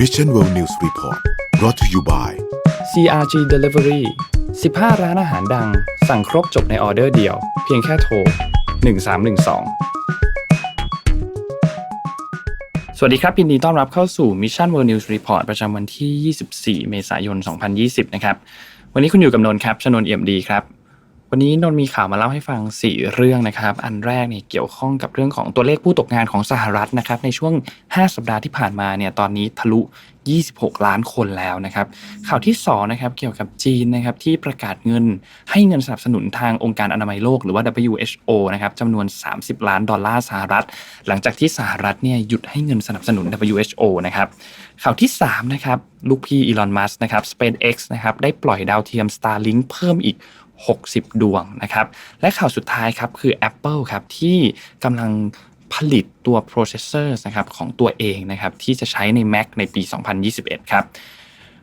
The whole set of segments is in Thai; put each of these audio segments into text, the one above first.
Mission World News Report brought to you by CRG Delivery 15 ร้านอาหารดัง สั่งครบจบในออเดอร์เดียว เพียงแค่โทร 1312 สวัสดีครับยินดีต้อนรับเข้าสู่ Mission World News Report ประจำวันที่ 24 เมษายน 2020 นะครับ วันนี้คุณอยู่กับนนท์ครับชนนท์เอี่ยมดีครับ วันนี้นนท์มีข่าวมาเล่าให้ฟัง 4 เรื่องนะครับ อันแรกเนี่ยเกี่ยวข้องกับเรื่องของตัวเลขผู้ตกงานของสหรัฐนะครับ ในช่วง 5 สัปดาห์ที่ผ่านมาเนี่ยตอนนี้ทะลุ 26 ล้านคนแล้วนะครับ ข่าวที่2นะครับเกี่ยวกับจีนนะครับที่ประกาศเงินให้เงินสนับสนุนทางองค์การอนามัยโลกหรือว่า WHO นะครับจำนวน 30 ล้านดอลลาร์สหรัฐ หลังจากที่สหรัฐเนี่ยหยุดให้เงินสนับสนุน WHO นะครับข่าวที่3นะครับลูกพี่อีลอนมัสนะครับ SpaceX นะครับได้ปล่อยดาวเทียม Starlink เพิ่มอีก 60 ดวงนะครับ และข่าวสุดท้ายครับคือ Apple ครับที่กำลังผลิตตัว processor นะครับของตัวเองนะครับที่จะใช้ใน Mac ในปี 2021 ครับ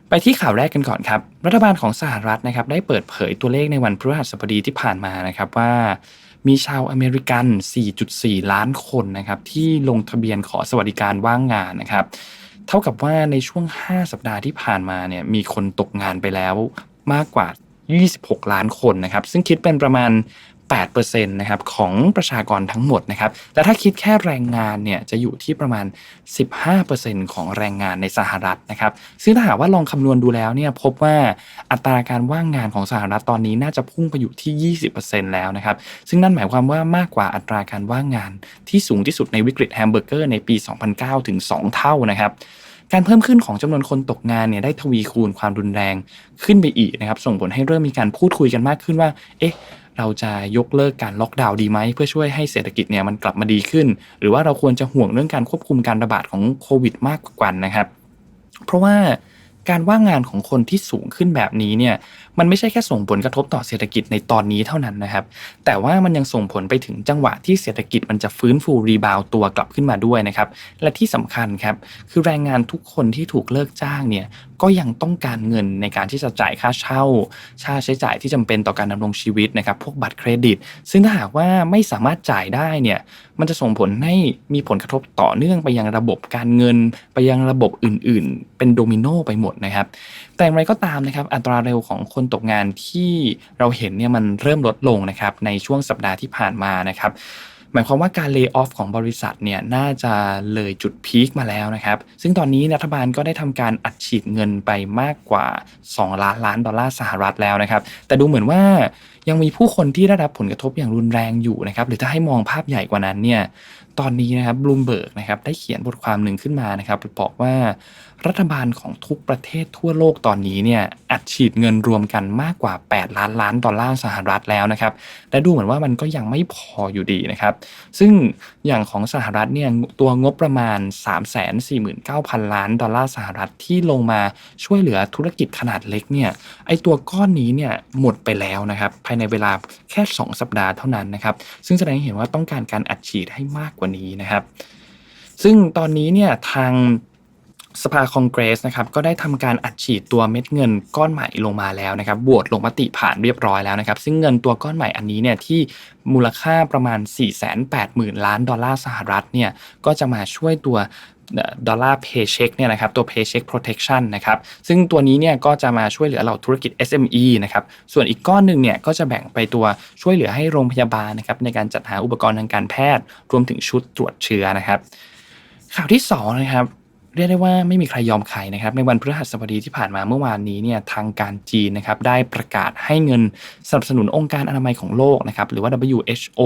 ไปที่ข่าวแรกกันก่อนครับ รัฐบาลของสหรัฐนะครับได้เปิดเผยตัวเลขในวันพฤหัสบดีที่ผ่านมานะครับว่ามีชาวอเมริกัน 4.4 ล้านคนนะครับที่ลงทะเบียนขอสวัสดิการว่างงานนะครับ เท่ากับว่าในช่วง 5 สัปดาห์ที่ผ่านมาเนี่ยมีคนตกงานไปแล้วมากกว่า 26 ล้านคนนะครับ ซึ่งคิดเป็นประมาณ8%นะครับของประชากรทั้งหมดนะครับและถ้าคิดแค่แรงงานเนี่ยจะอยู่ที่ประมาณ 15%ของแรงงานในสหรัฐนะครับ ซึ่งถ้าหากว่าลองคำนวณดูแล้วเนี่ยพบว่าอัตราการว่างงานของสหรัฐตอนนี้น่าจะพุ่งไปอยู่ที่ 20%แล้วนะครับ ซึ่งนั่นหมายความว่ามากกว่าอัตราการว่างงานที่สูงที่สุดในวิกฤตแฮมเบอร์เกอร์ในปี 2009 ถึง 2 เท่านะครับ การเพิ่มขึ้นของจำนวนคนตกงานเนี่ยได้ทวีคูณความรุนแรงขึ้นไปอีกนะครับ ส่งผลให้เริ่มมีการพูดคุยกันมากขึ้นว่า เอ๊ะ เราจะยกเลิกการล็อกดาวน์ดีไหม เพื่อช่วยให้เศรษฐกิจเนี่ยมันกลับมาดีขึ้น หรือว่าเราควรจะห่วงเรื่องการควบคุมการระบาดของโควิดมากกว่านะครับ เพราะว่าการว่างงานของคนที่สูงขึ้นแบบนี้เนี่ย มันไม่ใช่แค่ส่งผลกระทบต่อเศรษฐกิจในตอนนี้เท่านั้นนะครับ แต่ว่ามันยังส่งผลไปถึงจังหวะที่เศรษฐกิจมันจะฟื้นฟูรีบาวตัวกลับขึ้นมาด้วยนะครับ และที่สำคัญครับ คือแรงงานทุกคนที่ถูกเลิกจ้างเนี่ย ก็ยังต้องการเงินในการที่จะจ่ายค่าเช่า ค่าใช้จ่ายที่จำเป็นต่อการดำรงชีวิตนะครับ พวกบัตรเครดิต ซึ่งถ้าหากว่าไม่สามารถจ่ายได้เนี่ย มันจะส่งผลให้มีผลกระทบต่อเนื่องไปยังระบบการเงิน ไปยังระบบอื่น ๆ เป็นโดมิโนไปหมดนะครับ แต่อย่างไรก็ตามนะครับอัตราเร็วของคนตกงานที่เราเห็นเนี่ยมันเริ่มลดลงนะครับในช่วงสัปดาห์ที่ผ่านมานะครับหมายความว่าการเลิกออฟของบริษัทเนี่ยน่าจะเลยจุดพีคมาแล้วนะครับ ซึ่งตอนนี้รัฐบาลก็ได้ทำการอัดฉีดเงินไปมากกว่า 2 ล้านล้านดอลลาร์สหรัฐแล้วนะครับ แต่ดูเหมือนว่ายังมีผู้คนที่ได้รับผลกระทบอย่างรุนแรงอยู่นะครับ หรือถ้าให้มองภาพใหญ่กว่านั้นเนี่ย ตอนนี้นะครับบลูมเบิร์กนะครับได้เขียนบทความหนึ่งขึ้นมานะครับบอกว่ารัฐบาลของทุกประเทศทั่วโลกตอนนี้เนี่ยอัดฉีดเงินรวมกันมากกว่า 8 ล้านล้านดอลลาร์สหรัฐแล้วนะครับและดูเหมือนว่ามันก็ยังไม่พออยู่ดีนะครับ ซึ่งอย่างของสหรัฐเนี่ยตัวงบประมาณ 349,000 ล้านดอลลาร์สหรัฐที่ลงมาช่วยเหลือธุรกิจขนาดเล็กเนี่ยไอตัวก้อนนี้เนี่ยหมดไปแล้วนะครับภายในเวลาแค่ 2 สัปดาห์เท่านั้นนะครับซึ่งแสดงให้เห็นว่าต้องการการอัดฉีดให้มากกว่านี้นะครับซึ่งตอนนี้เนี่ยทาง สภาคองเกรสนะครับก็ได้ทำการอัดฉีดตัวเม็ดเงินก้อนใหม่ลงมาแล้วนะครับบวชลงมติผ่านเรียบร้อยแล้วนะครับซึ่งเงินตัวก้อนใหม่อันนี้เนี่ยที่มูลค่าประมาณ 480,000 ล้านดอลลาร์สหรัฐเนี่ยก็จะมาช่วยตัวดอลลาร์เพย์เช็คเนี่ยนะครับตัว Paycheck Protection นะครับซึ่งตัวนี้เนี่ยก็จะมาช่วยเหลือเราธุรกิจ SME นะครับส่วนอีกก้อนหนึ่งเนี่ยก็จะแบ่งไปตัวช่วยเหลือให้โรงพยาบาลนะครับในการจัดหาอุปกรณ์ทางการแพทย์ รวมถึงชุดตรวจเชื้อนะครับข่าวที่2นะครับ เรียกได้ว่าไม่มีใครยอมใครนะครับ ในวันพฤหัสบดีที่ผ่านมาเมื่อวานนี้เนี่ยทางการจีนนะครับได้ประกาศให้เงินสนับสนุนองค์การอนามัยของโลกนะครับหรือว่า WHO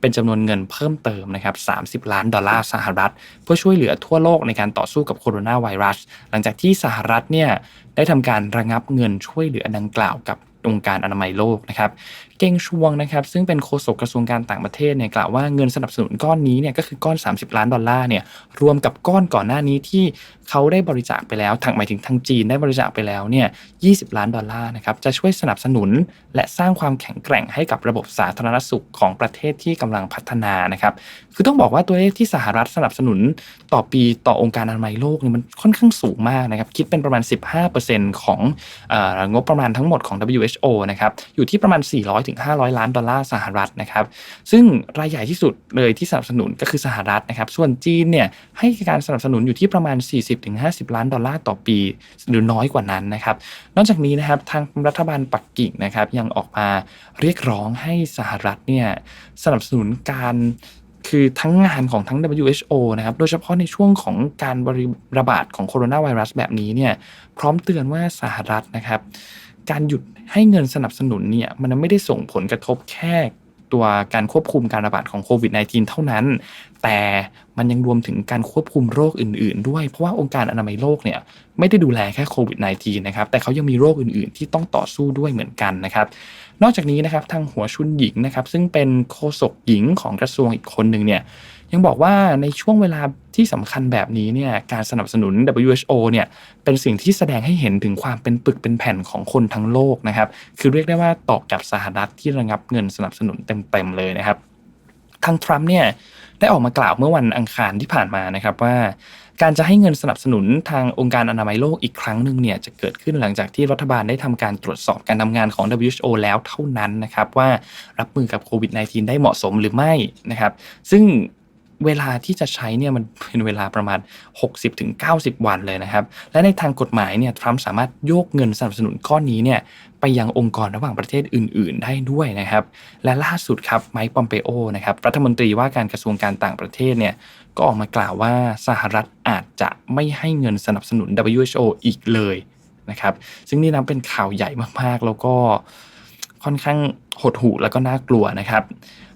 เป็นจำนวนเงินเพิ่มเติมนะครับ30 ล้านดอลลาร์สหรัฐ เพื่อช่วยเหลือทั่วโลกในการต่อสู้กับโคโรนาไวรัส หลังจากที่สหรัฐเนี่ยได้ทำการระงับเงินช่วยเหลือดังกล่าวกับ องค์การอนามัยโลกนะครับ เก่งชวงนะครับ ซึ่งเป็นโฆษกกระทรวงการต่างประเทศเนี่ยกล่าวว่าเงินสนับสนุนก้อนนี้เนี่ยก็คือก้อน 30 ล้านดอลลาร์เนี่ยรวมกับก้อนก่อนหน้านี้ที่เขาได้บริจาคไปแล้วทางหมายถึงทางจีนได้บริจาคไปแล้วเนี่ย20 ล้านดอลลาร์นะครับจะช่วยสนับสนุน และสร้างความแข็งแกร่งให้กับระบบสาธารณสุขของประเทศที่กำลังพัฒนานะครับคือต้องบอกว่าตัวเลขที่สหรัฐสนับสนุนต่อปีต่อองค์การอนามัยโลกเนี่ยมันค่อนข้างสูงมากนะครับคิดเป็นประมาณ 15%ของงบประมาณทั้งหมดของ WHO WHO นะครับอยู่ที่ประมาณ 400ถึง500ล้านดอลลาร์สหรัฐนะครับซึ่งรายใหญ่ที่สุดเลยที่สนับสนุนก็คือสหรัฐนะครับส่วนจีนเนี่ยให้การสนับสนุนอยู่ที่ประมาณ 40-50 ล้านดอลลาร์ต่อปี หรือน้อยกว่านั้นนะครับนอกจากนี้นะครับทางรัฐบาลปักกิ่งนะครับยังออกมาเรียกร้องให้สหรัฐเนี่ยสนับสนุนการคือทั้งงานของทั้ง WHO นะครับ โดยเฉพาะในช่วงของการบริระบาดของโคโรนาไวรัสแบบนี้เนี่ย พร้อมเตือนว่าสหรัฐนะครับ การหยุดให้เงินสนับสนุนเนี่ยมันไม่ได้ส่งผลกระทบแค่ตัวการควบคุมการระบาดของโควิด -19 เท่านั้น แต่มันยังรวมถึงการควบคุมโรคอื่น ๆ ด้วย เพราะว่าองค์การอนามัยโลกเนี่ยไม่ได้ดูแลแค่โควิด -19 นะครับ แต่เขายังมีโรคอื่น ๆ ที่ต้องต่อสู้ด้วยเหมือนกันนะครับ นอกจากนี้นะครับทางหัวชุนหญิงนะครับ ซึ่งเป็นโฆษกหญิงของกระทรวงอีกคนหนึ่งเนี่ย ยังบอกว่าในช่วงเวลาที่สำคัญแบบนี้เนี่ยการสนับสนุน WHO เนี่ยเป็นสิ่งที่แสดงให้เห็นถึงความเป็นปึกเป็นแผ่นของคนทั้งโลกนะครับคือเรียกได้ว่าตอกกับสหรัฐที่ระงับเงินสนับสนุนเต็มๆเลยนะครับทางทรัมป์เนี่ยได้ออกมากล่าวเมื่อวันอังคารที่ผ่านมานะครับว่าการจะให้เงินสนับสนุนทางองค์การอนามัยโลกอีกครั้งหนึ่งเนี่ยจะเกิดขึ้นหลังจากที่รัฐบาลได้ทำการตรวจสอบการทำงานของ WHO แล้วเท่านั้นนะครับว่ารับมือกับโควิด -19 ได้เหมาะสมหรือไม่นะครับซึ่ง เวลาที่จะใช้เนี่ยมันเป็นเวลาประมาณ 60-90 วันเลยนะครับ และในทางกฎหมายเนี่ยทรัมป์สามารถโยกเงินสนับสนุนก้อนนี้เนี่ยไปยังองค์กรระหว่างประเทศอื่น ๆ ได้ด้วยนะครับ และล่าสุดครับไมค์ปอมเปโอนะครับรัฐมนตรีว่าการกระทรวงการต่างประเทศเนี่ยก็ออกมากล่าวว่าสหรัฐอาจจะไม่ให้เงินสนับสนุน WHO อีกเลยนะครับ ซึ่งนี่นับเป็นข่าวใหญ่มากๆ แล้วก็ค่อนข้างหดหู่แล้วก็น่ากลัวนะครับ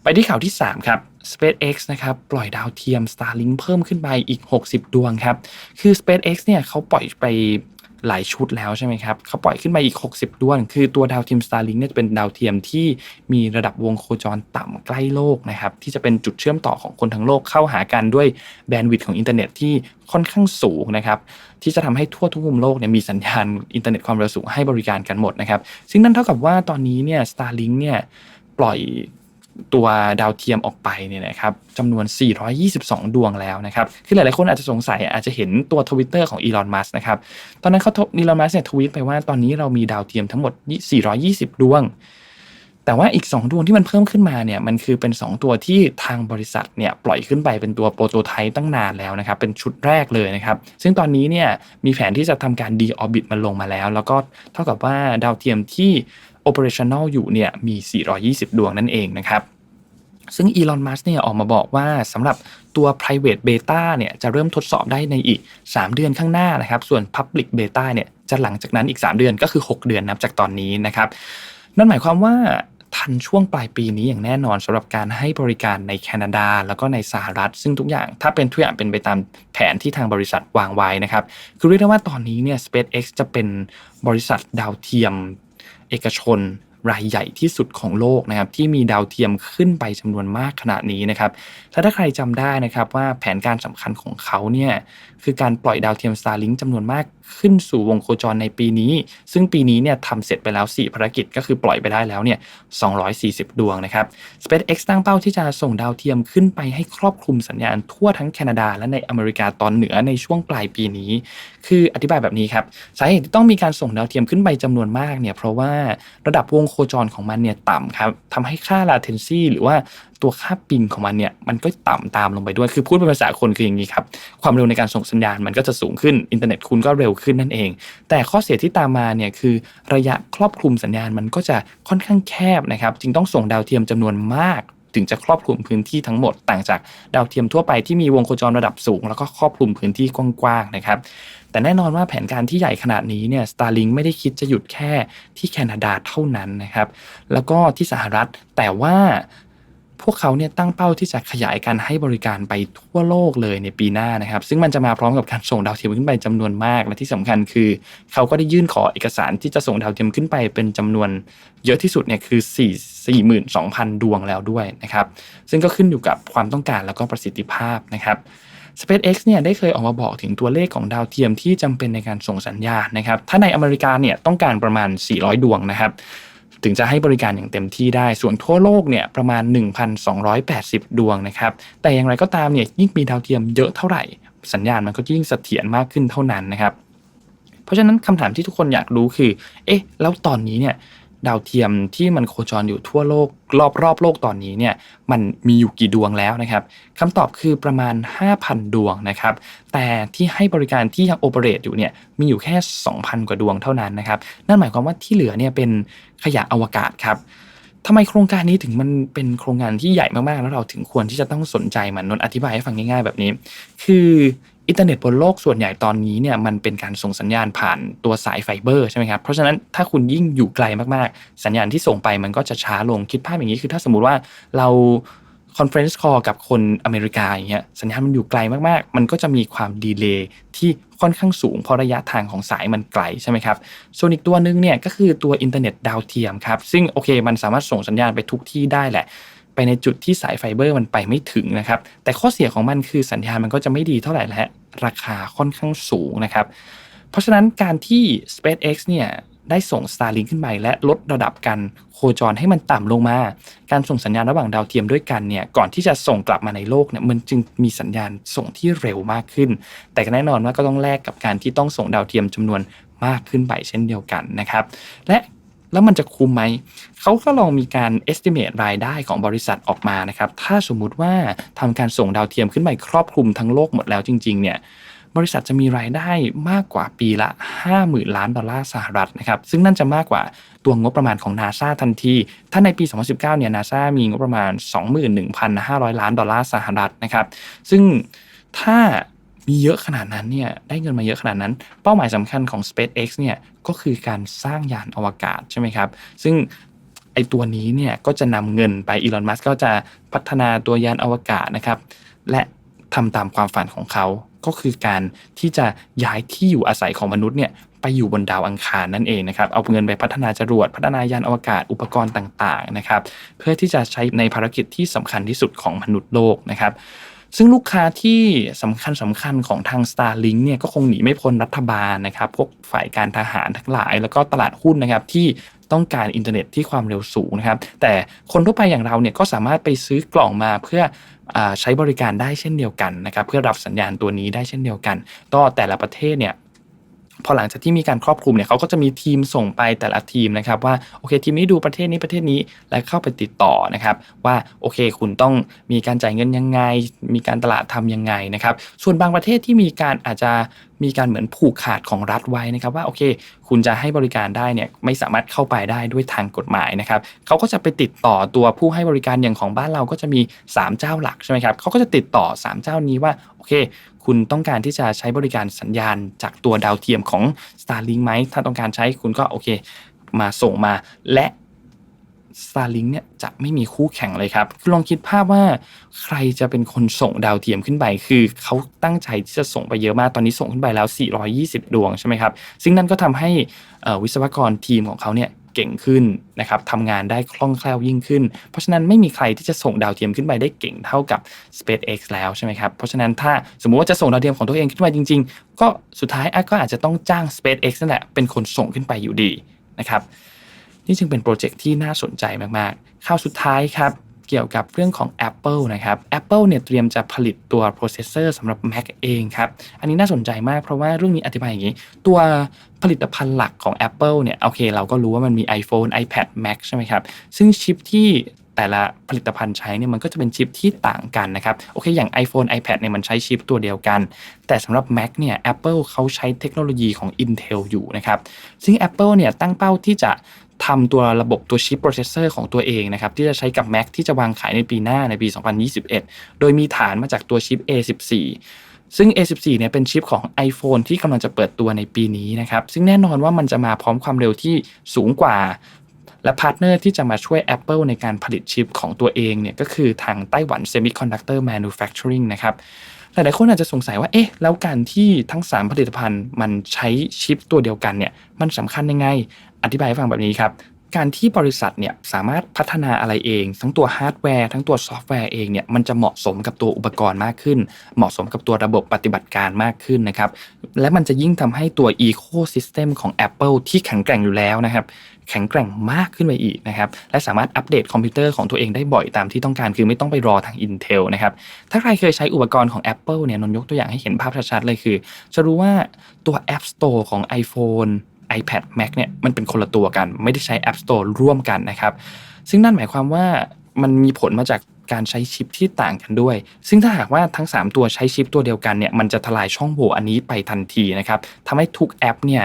ไปที่ข่าวที่ 3 ครับ SpaceX นะครับปล่อยดาวเทียม Starlink เพิ่มขึ้นไปอีก 60 ดวงครับ คือ SpaceX เนี่ยเขาปล่อยไปหลายชุดแล้วใช่ไหมครับเขาปล่อยขึ้นไปอีก 60 ดวง คือตัวดาวเทียม Starlink เนี่ยจะเป็นดาวเทียมที่มีระดับวงโคจรต่ำใกล้โลกนะครับ ที่จะเป็นจุดเชื่อมต่อของคนทั้งโลกเข้าหากันด้วยแบนด์วิดต์ของอินเทอร์เน็ตที่ค่อนข้างสูงนะครับ ที่จะทำให้ทั่วทุกมุมโลกเนี่ยมีสัญญาณอินเทอร์เน็ตความเร็วสูงให้บริการกันหมดนะครับ ซึ่งนั่นเท่ากับว่าตอนนี้เนี่ย Starlink เนี่ยปล่อย ตัวดาวเทียมออกไปเนี่ยนะครับจำนวน 422 ดวงแล้วนะครับ คือหลายๆคนอาจจะสงสัยอาจจะเห็นตัวทวิตเตอร์ของอีลอน มัสนะครับ ตอนนั้นเขาอีลอน มัสเนี่ยทวีตไปว่าตอนนี้เรามีดาวเทียมทั้งหมด 420 ดวง แต่ว่าอีก 2 ดวงที่มันเพิ่มขึ้นมาเนี่ยมันคือเป็น 2 ตัวที่ทางบริษัทเนี่ยปล่อยขึ้นไปเป็นตัวโปรโตไทป์ตั้งนานแล้วนะครับ เป็นชุดแรกเลยนะครับ ซึ่งตอนนี้เนี่ยมีแผนที่จะทำการดีออร์บิทมันลงมาแล้ว แล้วก็เท่ากับว่าดาวเทียมที่ operational อยู่เนี่ยมี 420 ดวงนั่นเองนะครับซึ่งอีลอน มัสเนี่ยออกมาบอกว่าสำหรับตัว private beta เนี่ยจะเริ่มทดสอบได้ในอีก 3 เดือนข้างหน้านะครับ ส่วน public beta เนี่ยจะหลังจากนั้นอีก 3 เดือนก็คือ 6 เดือนนับจากตอนนี้นะครับ นั่นหมายความว่าทันช่วงปลายปีนี้อย่างแน่นอนสำหรับการให้บริการในแคนาดา แล้วก็ในสหรัฐ ซึ่งทุกอย่างถ้าเป็นทุกอย่างเป็นไปตามแผนที่ทางบริษัทวางไว้นะครับ คือเรียกได้ว่าตอนนี้เนี่ย SpaceX จะเป็นบริษัทดาวเทียม เอกชนรายใหญ่ที่สุดของโลกนะครับที่มีดาวเทียมขึ้นไปจำนวนมากขนาดนี้นะครับถ้าใครจำได้นะครับว่าแผนการสำคัญของเขาเนี่ยคือการปล่อยดาวเทียม Starlink จำนวนมากขึ้นสู่วงโคจรในปีนี้ ซึ่งปีนี้เนี่ยทำเสร็จไปแล้ว 4 ภารกิจก็คือปล่อยไปได้แล้วเนี่ย240 ดวงนะครับ SpaceX ตั้งเป้าที่จะส่งดาวเทียมขึ้นไปให้ครอบคลุมสัญญาณทั่วทั้งแคนาดาและในอเมริกาตอนเหนือในช่วงปลายปีนี้คืออธิบายแบบนี้ครับสาเหตุที่ต้องมีการส่งดาวเทียมขึ้นไปจำนวนมากเนี่ยเพราะว่าระดับวงโคจรของมันเนี่ยต่ำครับทำให้ค่า latency หรือว่าตัวค่าปิงของมันเนี่ยมันก็ต่ำตามลงไปด้วย คือพูดเป็นภาษาคนคืออย่างนี้ครับ ความเร็วในการส่งสัญญาณมันก็จะสูงขึ้น อินเทอร์เน็ตคุณก็เร็วขึ้นนั่นเอง แต่ข้อเสียที่ตามมาเนี่ยคือระยะครอบคลุมสัญญาณมันก็จะค่อนข้างแคบนะครับ จึงต้องส่งดาวเทียมจำนวนมากถึงจะครอบคลุมพื้นที่ทั้งหมด ต่างจากดาวเทียมทั่วไปที่มีวงโคจรระดับสูง แล้วก็ครอบคลุมพื้นที่กว้างๆนะครับ แต่แน่นอนว่าแผนการที่ใหญ่ขนาดนี้เนี่ย Starlink ไม่ได้คิดจะหยุดแค่ที่แคนาดาเท่านั้นนะครับ แล้วก็ที่สหรัฐ แต่ว่าพวกเขาเนี่ยตั้งเป้าที่จะขยายการให้บริการไปทั่วโลกเลยในปีหน้านะครับ ซึ่งมันจะมาพร้อมกับการส่งดาวเทียมขึ้นไปจำนวนมาก และที่สำคัญคือ เขาก็ได้ยื่นขอเอกสารที่จะส่งดาวเทียมขึ้นไปเป็นจำนวนเยอะที่สุดเนี่ยคือ 4 42,000 ดวงแล้วด้วยนะครับ ซึ่งก็ขึ้นอยู่กับความต้องการแล้วก็ประสิทธิภาพนะครับ SpaceX เนี่ยได้เคยออกมาบอกถึงตัวเลขของดาวเทียมที่จำเป็นในการส่งสัญญาณนะครับ ถ้าในอเมริกาเนี่ยต้องการประมาณ 400 ดวงนะครับถึงจะให้บริการอย่างเต็มที่ได้ ส่วนทั่วโลกเนี่ยประมาณ 1,280 ดวงนะครับ แต่อย่างไรก็ตามเนี่ยยิ่งมีดาวเทียมเยอะเท่าไหร่ สัญญาณมันก็ยิ่งเสถียรมากขึ้นเท่านั้นนะครับ เพราะฉะนั้นคำถามที่ทุกคนอยากรู้คือ เอ๊ะ แล้วตอนนี้เนี่ย ดาวเทียมที่มันโคจรอยู่ทั่วโลกรอบรอบโลกตอนนี้เนี่ยมันมีอยู่กี่ดวงแล้วนะครับคำตอบคือประมาณ 5,000 ดวงนะครับ แต่ที่ให้บริการที่ยังโอเปเรตอยู่เนี่ยมีอยู่แค่ 2,000 กว่าดวงเท่านั้นนะครับ นั่นหมายความว่าที่เหลือเนี่ยเป็นขยะอวกาศครับทำไมโครงการนี้ถึงมันเป็นโครงการที่ใหญ่มากๆ แล้วเราถึงควรที่จะต้องสนใจมันนนท์อธิบายให้ฟังง่ายๆแบบนี้ คือ อินเทอร์เน็ตบนโลกส่วนใหญ่ตอนนี้เนี่ยมันเป็นการส่งสัญญาณผ่านตัวสายไฟเบอร์ใช่ไหมครับเพราะฉะนั้นถ้าคุณยิ่งอยู่ไกลมากๆ สัญญาณที่ส่งไปมันก็จะช้าลงคิดภาพอย่างนี้คือถ้าสมมุติว่าเราคอนเฟรนซ์คอลกับคนอเมริกาอย่างเงี้ยสัญญาณมันอยู่ไกลมากๆ มันก็จะมีความดีเลย์ที่ค่อนข้างสูงเพราะระยะทางของสายมันไกลใช่ไหมครับส่วนอีกตัวหนึงเนี่ยก็คือตัวอินเทอร์เน็ตดาวเทียมครับซึ่งโอเคมันสามารถส่งสัญญาณไปทุกที่ได้แหละ ในจุดที่สายไฟเบอร์มันไปไม่ถึงนะครับ แต่ข้อเสียของมันคือสัญญาณมันก็จะไม่ดีเท่าไหร่และราคาค่อนข้างสูงนะครับ เพราะฉะนั้นการที่ SpaceX เนี่ยได้ส่ง Starlink ขึ้นไปและลดระดับการโคจรให้มันต่ำลงมา การส่งสัญญาณระหว่างดาวเทียมด้วยกันเนี่ย ก่อนที่จะส่งกลับมาในโลกเนี่ย มันจึงมีสัญญาณส่งที่เร็วมากขึ้น แต่ก็แน่นอนว่าก็ต้องแลกกับการที่ต้องส่งดาวเทียมจำนวนมากขึ้นไปเช่นเดียวกันนะครับ และแล้วมันจะคุ้มไหม เขาก็ลองมีการ estimate รายได้ของบริษัทออกมานะครับ ถ้าสมมุติว่าทำการส่งดาวเทียมขึ้นไปครอบคลุมทั้งโลกหมดแล้วจริง ๆ เนี่ย บริษัทจะมีรายได้มากกว่าปีละ 50,000 ล้านดอลลาร์สหรัฐนะครับ ซึ่งนั่นจะมากกว่าตัวงบประมาณของ NASA ทันที ถ้าในปี 2019 เนี่ย NASA มีงบประมาณ 21,500 ล้านดอลลาร์สหรัฐนะครับ ซึ่งถ้ามีเยอะขนาดนั้นเนี่ยได้เงินมาเยอะขนาดนั้น เป้าหมายสำคัญของ SpaceX เนี่ยก็คือการสร้างยานอวกาศใช่ไหมครับ ซึ่ง ตัวนี้เนี่ยก็จะนำเงินไปอีลอนมัสก็จะพัฒนาตัวยานอวกาศนะครับ และทำตามความฝันของเขา ก็คือการที่จะย้ายที่อยู่อาศัยของมนุษย์เนี่ยไปอยู่บนดาวอังคารนั่นเองนะครับ เอาเงินไปพัฒนาจรวด พัฒนายานอวกาศ อุปกรณ์ต่างๆนะครับ เพื่อที่จะใช้ในภารกิจที่สำคัญที่สุดของมนุษย์โลกนะครับซึ่งลูกค้าที่สำคัญสำคัญของทาง Starlink เนี่ยก็คงหนีไม่พ้นรัฐบาลนะครับ พวกฝ่ายการทหารทั้งหลาย แล้วก็ตลาดหุ้นนะครับที่ ต้องการอินเทอร์เน็ตที่ความเร็วสูงนะครับ แต่คนทั่วไปอย่างเราเนี่ยก็สามารถไปซื้อกล่องมาเพื่อใช้บริการได้เช่นเดียวกันนะครับ เพื่อรับสัญญาณตัวนี้ได้เช่นเดียวกันก็แต่ละประเทศเนี่ยพอหลังจากที่มีการครอบคลุมเนี่ยเขาก็จะมีทีมส่งไปแต่ละทีมนะครับว่าโอเคทีมนี้ดูประเทศนี้ประเทศนี้และเข้าไปติดต่อนะครับ ว่าโอเคคุณต้องมีการจ่ายเงินยังไง มีการตลาดทำยังไงนะครับ ส่วนบางประเทศที่มีการอาจจะ มีการเหมือนผูกขาดของรัฐไว้นะครับว่าโอเค คุณจะให้บริการได้เนี่ยไม่สามารถเข้าไปได้ด้วยทางกฎหมายนะครับเขาก็จะไปติดต่อตัวผู้ให้บริการอย่างของบ้านเราก็จะมี 3 เจ้าหลักใช่ไหมครับเขาก็จะติดต่อ 3 เจ้านี้ว่าโอเค คุณต้องการที่จะใช้บริการสัญญาณจากตัวดาวเทียมของ Starlink ไหมถ้าต้องการใช้คุณก็โอเค มาส่งมาและ Starlink เนี่ยจะไม่มีคู่แข่งเลยครับลองคิดภาพว่าใครจะเป็นคนส่งดาวเทียมขึ้นไป คือเขาตั้งใจที่จะส่งไปเยอะมากตอนนี้ส่งขึ้นไปแล้ว 420 ดวงใช่ไหมครับ ซึ่งนั่นก็ทำให้วิศวกรทีมของเขาเนี่ยเก่งขึ้นนะครับทำงานได้คล่องแคล่วยิ่งขึ้น เพราะฉะนั้นไม่มีใครที่จะส่งดาวเทียมขึ้นไปได้เก่งเท่ากับ SpaceX แล้วใช่ไหมครับ เพราะฉะนั้นถ้าสมมุติว่าจะส่งดาวเทียมของตัวเองขึ้นไปจริง ๆ ก็สุดท้ายก็อาจจะต้องจ้าง SpaceX นั่นแหละเป็นคนส่งขึ้นไปอยู่ดีนะครับ นี่จึงเป็นโปรเจกต์ที่น่าสนใจมากๆข่าวสุดท้ายครับเกี่ยวกับเรื่องของ Apple นะครับ Apple เนี่ยเตรียมจะผลิตตัวโปรเซสเซอร์สำหรับ Mac เองครับ อันนี้น่าสนใจมากเพราะว่าเรื่องนี้อธิบายอย่างนี้ ตัวผลิตภัณฑ์หลักของ Apple เนี่ยโอเค เราก็รู้ว่ามันมี iPhone iPad Mac ใช่ไหมครับ ซึ่งชิปที่ แต่ละผลิตภัณฑ์ใช้เนี่ยมันก็จะเป็นชิปที่ต่างกันนะครับโอเคอย่าง iPhone iPad เนี่ยมันใช้ชิปตัวเดียวกัน แต่สำหรับ Mac เนี่ย Apple เขาใช้เทคโนโลยีของ Intel อยู่นะครับซึ่ง Apple เนี่ยตั้งเป้าที่จะทำตัวระบบตัวชิปโปรเซสเซอร์ของตัวเองนะครับ ที่จะใช้กับ Mac ที่จะวางขายในปีหน้าในปี 2021 โดยมีฐานมาจากตัวชิป A14 ซึ่ง A14 เนี่ยเป็นชิปของ iPhone ที่กำลังจะเปิดตัวในปีนี้นะครับ ซึ่งแน่นอนว่ามันจะมาพร้อมความเร็วที่สูงกว่า และพาร์ทเนอร์ที่จะมาช่วย Apple ในการผลิตชิปของตัวเองเนี่ยก็คือทางไต้หวัน Semiconductor Manufacturing นะครับหลายๆคนอาจจะสงสัยว่าเอ๊ะแล้วการที่ทั้ง 3 ผลิตภัณฑ์มันใช้ชิปตัวเดียวกันเนี่ยมันสำคัญยังไง อธิบายให้ฟังแบบนี้ครับการที่บริษัทเนี่ยสามารถพัฒนาอะไรเอง ทั้งตัวฮาร์ดแวร์ทั้งตัวซอฟต์แวร์เองเนี่ยมันจะเหมาะสมกับตัวอุปกรณ์มากขึ้น เหมาะสมกับตัวระบบปฏิบัติการมากขึ้นนะครับและมันจะยิ่งทำให้ตัว Ecosystem ของ Apple ที่แข็งแกร่งอยู่แล้วนะครับ แข็งแกร่งมากขึ้นไปอีกนะครับและสามารถอัปเดตคอมพิวเตอร์ของตัวเองได้บ่อยตามที่ต้องการคือไม่ต้องไปรอทาง Intel นะครับถ้าใครเคยใช้อุปกรณ์ของ Apple เนี่ยนนยกตัวอย่างให้เห็นภาพชัดๆเลยคือ จะรู้ว่าตัว App Store ของ iPhone iPad Mac เนี่ยมันเป็นคนละตัวกัน ไม่ได้ใช้ App Store ร่วมกันนะครับซึ่งนั่นหมายความว่ามันมีผลมาจาก การใช้ชิปที่ต่างกันด้วย ซึ่งถ้าหากว่าทั้ง 3 ตัวใช้ชิปตัวเดียวกันเนี่ยมันจะทลายช่องโหว่อันนี้ไปทันทีนะครับทำให้ทุกแอปเนี่ย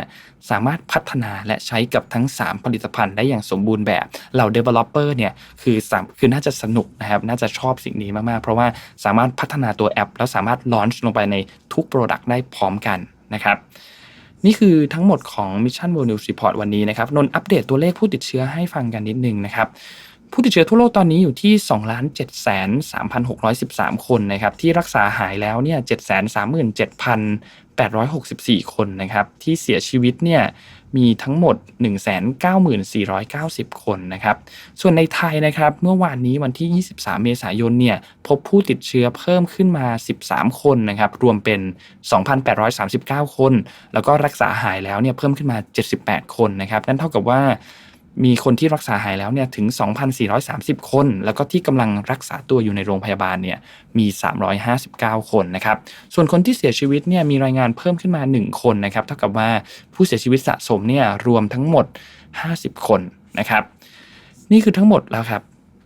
สามารถพัฒนาและใช้กับทั้ง 3 ผลิตภัณฑ์ได้อย่างสมบูรณ์แบบเหล่า developer เนี่ยคือสามคือน่าจะสนุกนะครับน่าจะชอบสิ่งนี้มากๆ เพราะว่าสามารถพัฒนาตัวแอป แล้วสามารถ launch ลงไปในทุก Product ได้พร้อมกันนะครับนี่คือทั้งหมดของ Mission World News Report วันนี้นะครับ นนท์อัปเดตตัวเลขผู้ติดเชื้อให้ฟังกันนิดนึงนะครับ ผู้ติดเชื้อทั่วโลกตอนนี้อยู่ที่ 2 7 3 6 1 3 คนนะครับ ที่รักษาหายแล้วเนี่ย 737,864 คนนะครับ ที่เสียชีวิตเนี่ยมีทั้งหมด 194,90 คนนะครับ ส่วนในไทยนะครับ เมื่อวานนี้วันที่ 23 เมษายนเนี่ย พบผู้ติดเชื้อเพิ่มขึ้นมา 13 คนนะครับ รวมเป็น 2,839 คน แล้วก็รักษาหายแล้วเนี่ยเพิ่มขึ้นมา 78 คนนะครับ นั่นเท่ากับว่า มีคนที่รักษาหายแล้วเนี่ยถึง 2,430 คน แล้วก็ที่กำลังรักษาตัวอยู่ในโรงพยาบาลเนี่ยมี 359 คนนะครับส่วนคนที่เสียชีวิตเนี่ยมีรายงานเพิ่มขึ้นมา 1 คนนะครับเท่ากับว่าผู้เสียชีวิตสะสมเนี่ยรวมทั้งหมด 50 คนนะครับ นี่คือทั้งหมดแล้วครับ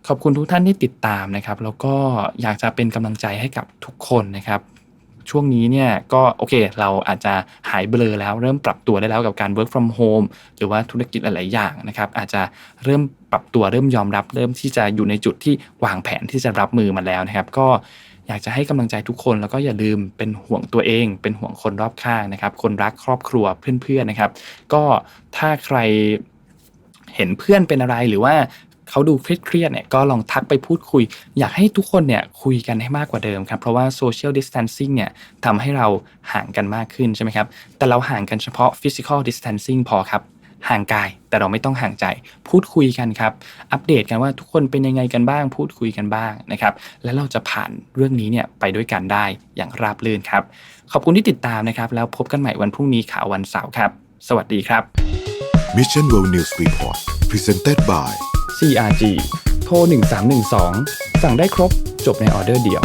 ขอบคุณทุกท่านที่ติดตามนะครับ แล้วก็อยากจะเป็นกำลังใจให้กับทุกคนนะครับ ช่วงนี้เนี่ยก็โอเคเราอาจจะหายเบลอแล้วเริ่มปรับตัวได้แล้วกับการ work from home หรือว่าธุรกิจหลาย ๆ อย่างนะครับ อาจจะเริ่มปรับตัวเริ่มยอมรับ เริ่มที่จะอยู่ในจุดที่วางแผนที่จะรับมือมาแล้วนะครับ ก็อยากจะให้กำลังใจทุกคนแล้วก็อย่าลืมเป็นห่วงตัวเอง เป็นห่วงคนรอบข้างนะครับ คนรักครอบครัวเพื่อน ๆ นะครับ ก็ถ้าใครเห็นเพื่อนเป็นอะไรหรือว่า เขาดูเครียดเนี่ยก็ลองทักไปพูดคุย อยากให้ทุกคนเนี่ยคุยกันให้มากกว่าเดิมครับ เพราะว่า social distancing เนี่ยทำให้เราห่างกันมากขึ้นใช่ไหมครับ แต่เราห่างกันเฉพาะ physical distancing พอครับห่างกายแต่เราไม่ต้องห่างใจ พูดคุยกันครับ อัปเดตกันว่าทุกคนเป็นยังไงกันบ้าง พูดคุยกันบ้างนะครับ และเราจะผ่านเรื่องนี้เนี่ยไปด้วยกันได้อย่างราบรื่นครับ ขอบคุณที่ติดตามนะครับ แล้วพบกันใหม่วันพรุ่งนี้ข่าววันเสาร์ครับ สวัสดีครับ Mission World News Report Presented by CRG โทร 1312 สั่งได้ครบจบในออเดอร์เดียว